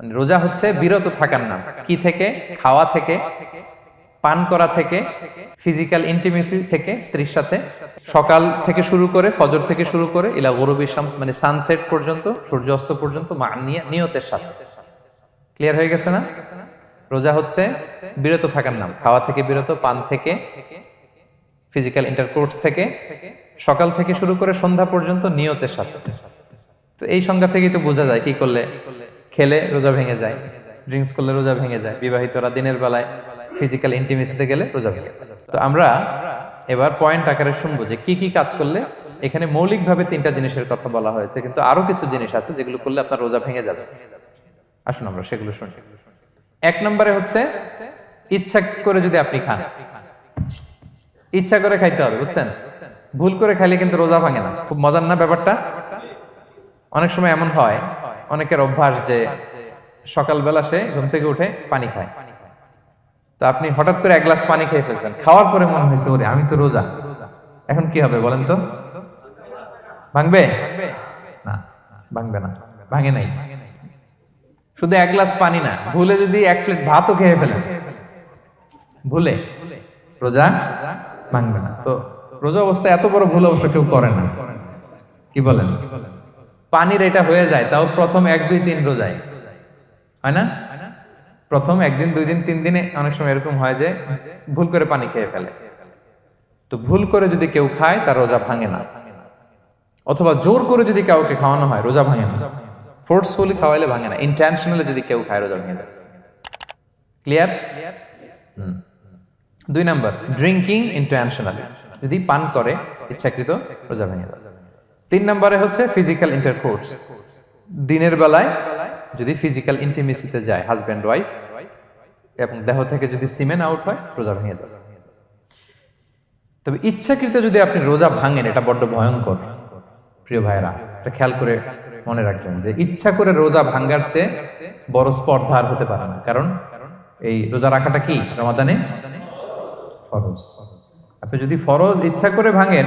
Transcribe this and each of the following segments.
মানে রোজা হচ্ছে বিরত থাকার নাম। কি থেকে? খাওয়া থেকে, পান করা থেকে ফিজিক্যাল ইন্টিমেসি থেকে, স্ত্রীর সাথে। সকাল থেকে শুরু করে, ফজর থেকে শুরু করে, ইলা গরবি শামস মানে সানসেট পর্যন্ত, সূর্যাস্ত পর্যন্ত নিয়তের সাথে। ক্লিয়ার হয়ে গেছে না? রোজা হচ্ছে বিরত থাকার নাম। খাওয়া থেকে বিরত, পান থেকে ফিজিক্যাল ইন্টারকোর্স থেকে, সকাল থেকে শুরু করে সন্ধ্যা পর্যন্ত নিয়তের সাথে। তো এই সংজ্ঞা থেকেই তো বোঝা যায় কি করলে খেলে রোজা ভেঙে যায় ড্রিঙ্কস করলে রোজা ভেঙে যায়, বিবাহিতরা দিনের বেলায় ফিজিক্যাল ইন্টিমেসিতে গেলে রোজা ভেঙে তো আমরা এবার পয়েন্ট আকারে শুনব যে কি কি কাজ করলে এখানে মৌলিকভাবে তিনটা জিনিসের কথা বলা হয়েছে, কিন্তু আরও কিছু জিনিস আছে যেগুলো করলে আপনার রোজা ভেঙে যাবে। আসুন আমরা সেগুলো শুনি। এক নম্বরে হচ্ছে ইচ্ছা করে যদি আপনি খান, ইচ্ছা করে খাইতে হবে, বুঝছেন? ভুল করে খাইলে কিন্তু রোজা ভাঙে না। খুব মজার না ব্যাপারটা? অনেক সময় এমন হয় অনেকের অভ্যাস যে সকালবেলা সে ঘুম থেকে উঠে পানি খায়। তো আপনি হঠাৎ করে এক গ্লাস পানি খেয়ে ফেলছেন। খাওয়ার পরে মনে হয়েছে, ওরে, আমি তো রোজা। এখন কি হবে বলেন তো? ভাঙবে? না ভাঙবে না। ভাঙে নাই। শুধু এক গ্লাস পানি না, ভুলে যদি এক প্লেট ভাতও খেয়ে ফেলেন। ভুলে। রোজা ভাঙবে না। তো রোজা অবস্থা এত বড় ভুল অবশ্য কেউ করে না। কি বলেন? কি বলেন পানির এটা হয়ে যায়, তাও প্রথম এক, দুই, তিন রোজায়। হয় না? প্রথম একদিন দুই দিন, তিন দিনে অনেক সময় এরকম হয় যে ভুল করে পানি খেয়ে ফেলে। তো ভুল করে যদি কেউ খায়, তার রোজা ভাঙে না। অথবা জোর করে যদি কাউকে খাওয়ানো হয়, রোজা ভাঙে না। ফোর্সফুলি খাওয়াইলে ভাঙে না। ইন্টেনশনালি যদি কেউ খায়, রোজা ভেঙে যায় ক্লিয়ার দুই নাম্বার ড্রিঙ্কিং ইন্টেনশনালি যদি পান করে, ইচ্ছাকৃত, রোজা ভেঙে যায় তিন নম্বরে হচ্ছে ফিজিক্যাল ইন্টারকোর্স দিনের বেলায় যদি ফিজিক্যাল ইন্টিমেসিতে যায় হাজব্যান্ড ওয়াইফ এবং দেহ থেকে যদি সিমেন আউট হয়, রোজা ভেঙে যাবে। তবে ইচ্ছাকৃত যদি আপনি রোজা ভাঙেন, এটা বড্ড ভয়ঙ্কর। প্রিয় ভাইরা এটা খেয়াল করে মনে রাখবেন যে ইচ্ছা করে রোজা ভাঙ্গার চেয়ে বড় স্পর্ধা আর হতে পারে না। কারণ এই রোজা রাখাটা কি? রমাদানে ফরজ। আপনি যদি ফরজ ইচ্ছা করে ভাঙেন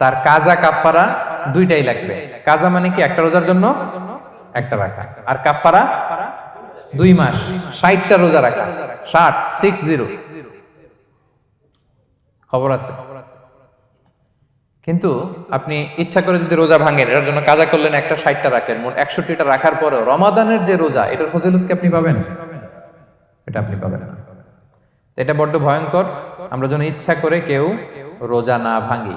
তার কাজা কাফারা দুইটাই লাগবে। কাজা মানে কি? একটা রোজার জন্য, একটা রাখা। আর কাফারা দুই মাস, ষাটটা রোজা রাখা। ষাট সিক্স জিরো খবর আছে? কিন্তু আপনি ইচ্ছা করে যদি রোজা ভাঙেন, এটার জন্য কাজা করলেন একটা, ষাটটা রাখলেন। মোট একষট্টিটা রাখার পরেও রমাদানের যে রোজা, এটার ফজিলত কি আপনি পাবেন? এটা আপনি পাবেন এটা বড্ড ভয়ঙ্কর। আমরা যেন ইচ্ছা করে কেউ রোজা না ভাঙি।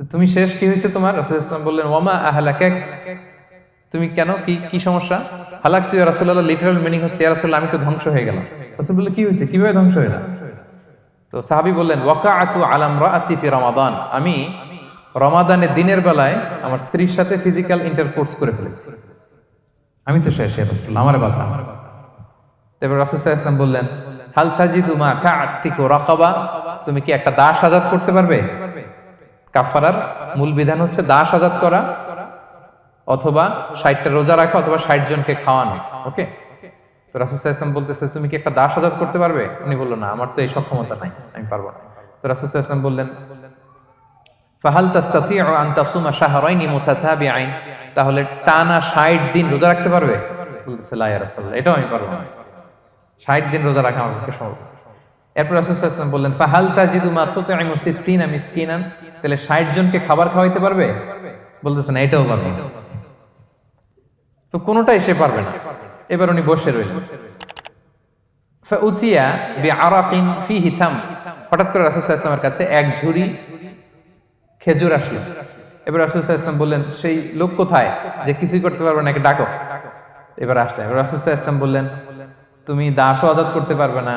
তো তুমি শেষ কি হয়েছে তোমার? রাসূল ইসলাম বললেন, ওয়ামা আহলাকাক। তুমি কেন? কি কি সমস্যা? হালাকতু তুই রাসূলুল্লাহ লিটারাল মিনিং হচ্ছে রাসূলুল্লাহ আমি তো ধ্বংস হয়ে গেলাম। রাসূল কি হয়েছে? কীভাবে ধ্বংস হয়ে গেলাম তো সাহাবি বললেন, ওয়াকাআতু আলাম রাআতি ফি রমাদান। আমি রমাদানের দিনের বেলায় আমার স্ত্রীর সাথে ফিজিক্যাল ইন্টারকোর্স করে ফেলেছি। আমি তো শেষ রাসূল আমার বাসা তারপর রাসূল সাল্লাল্লাহু আলাইহি ওয়াসাল্লাম বললেন, হাল তাজিদু মা কাআতিকু রাকাবা? তুমি কি একটা দাস আজাদ করতে পারবে? কাফারার মূল বিধান হচ্ছে দাস আজাদ করা অথবা ষাটটা রোজা রাখা অথবা ষাট জনকে খাওয়ানো, ওকে? তো রাসুসাহ ইসলাম বলতেছে, তুমি কি একটা দাস আজাদ করতে পারবে? উনি বলল, না, আমার তো এই সক্ষমতা নাই, আমি পারব না। তো রাসুসাহ ইসলাম বললেন, ফাহাল তাস্তাতিউ আন তাসুমা শাহরাইনি মুতাতাবিআইন? তাহলে টানা 60 দিন রোজা রাখতে পারবে? বলতেছে, লা এটাও আমি পারব না। 60 দিন রোজা রাখা আমার পক্ষে সম্ভব। এরপর বললেন, ফাহাল তাজিদু মা তুতঈমু সিত্তিনা মিসকিনান? তাহলে 60 জনকে খাবার খাওয়াইতে পারবে? বলতেছে, না, এটাও তো কোনোটাই সে পারবে না। এবার উনি বসে রইলেন। ফাউতিয়া বিআরাকিন ফিহি তাম। হঠাৎ করে কাছে এক ঝুড়ি খেজুর আসলো। এবার রাসুল বললেন, সেই লোক কোথায় যে কিছুই করতে পারবে না, একে ডাকো। এবার আসলে। এবার রাসুল বললেন, তুমি দাসও আজাদ করতে পারবে না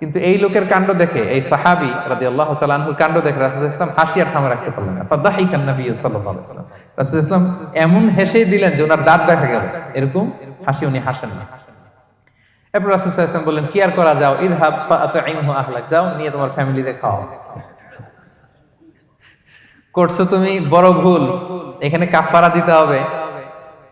কিন্তু এই লোকের কাণ্ড দেখে, এই সাহাবি রাদিয়াল্লাহু তাআলা আনহুর কাণ্ড দেখে রাসূল ইসলাম হাসি আর থামা রাখতে পারলেন না। ফাদাহিকান নবী সাল্লাল্লাহু আলাইহি ওয়াসাল্লাম। রাসূল ইসলাম এমন হেসেই দিলেন যে ওনার দাঁত দেখা গেল। এরকম হাসি উনি হাসেন না। এরপর রাসূল ওয়াসাল্লাম বললেন, কি আর করা যাও? ইযহাব ফাআতইমহু আহলাক। যাও, নিয়ে তোমার ফ্যামিলিতে খাও করছ তুমি? বড় ভুল। এখানে কাফারা দিতে হবে।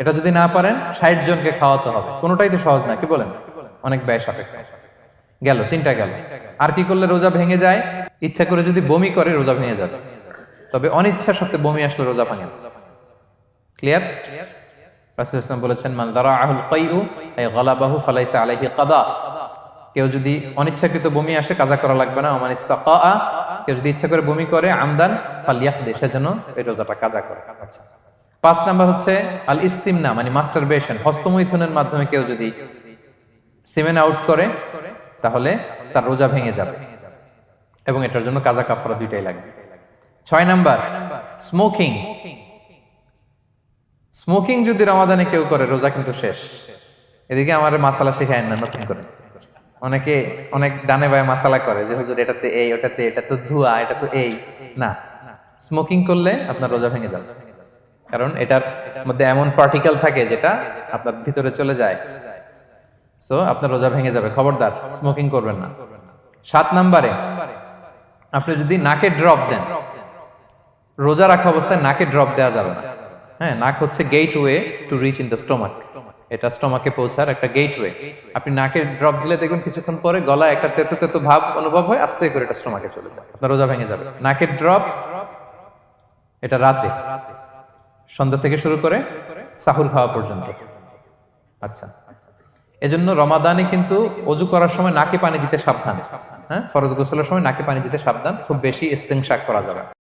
এটা যদি না পারেন, ষাট জনকে খাওয়াতে হবে। কোনোটাই তো সহজ না, কি বলেন? অনেক ব্যয় সাপেক্ষ। গেল, তিনটা গেল। আর কি করলে রোজা ভেঙে যায়? ইচ্ছা করে যদি বমি করে, রোজা ভেঙে যাবে। তবে অনিচ্ছা সত্ত্বে বমি আসলে রোজা ভাঙে ক্লিয়ার রাসূল ইসলাম বলেছেন, মান দারা আহুল কাইউ আই গালাবাহু, ফালাইসা আলাইহি কাদা। কেউ যদি অনিচ্ছাকৃত বমি আসে, কাজা করা লাগবে না। ওমান ইস্তাকা কেউ যদি ইচ্ছা করে বমি করে, আমদান ফালিয়াখদে সেজন্য এই রোজাটা কাজা করে। আচ্ছা। পাঁচ নাম্বার হচ্ছে আল ইস্তিমনা মানে মাস্টারবেশন হস্তমৈথুনের মাধ্যমে কেউ যদি সিমেন আউট করে, তাহলে তার রোজা ভেঙে যাবে। এবং এটার জন্য কাজা কাফারা দুইটাই লাগবে। ছয় নাম্বার স্মোকিং স্মোকিং যদি রমাদানে কেউ করে, রোজা কিন্তু শেষ। এদিকে আমার মাসালা শেখায় না, নতুন করে। অনেকে অনেক ডানে বায়ে মাসালা করে যে, হুজুর, এটাতে এই, ওটাতে এটা তো ধোয়া এটা তো এই। না। স্মোকিং করলে আপনার রোজা ভেঙে যাবে। কারণ এটার মধ্যে এমন পার্টিকেল থাকে যেটা আপনার ভিতরে চলে যায়। সো আপনার রোজা ভেঙে যাবে। খবরদার স্মোকিং করবেন না। সাত নাম্বারে, আপনি যদি নাকে ড্রপ দেন, রোজা রাখা অবস্থায় নাকে ড্রপ দেওয়া যাবে না। হ্যাঁ নাক হচ্ছে gateway to reach in the stomach এটা স্টোমাকে পৌঁছার একটা গেট ওয়ে আপনি নাকে ড্রপ দিলে দেখবেন কিছুক্ষণ পরে গলায় একটা তেতো তেতো ভাব অনুভব হয়, আস্তে করে এটা স্টোমাকে চলে যায়। আপনার রোজা ভেঙে যাবে। নাকের ড্রপ এটা রাতে। সন্ধ্যা থেকে শুরু করে সাহুর খাওয়া পর্যন্ত। আচ্ছা। এজন্য রমাদানে কিন্তু অজু করার সময় নাকে পানি দিতে সাবধান। হ্যাঁ? ফরজ গোসলের সময় নাকে পানি দিতে সাবধান। খুব বেশি ইস্তেংশাক করা যাবে।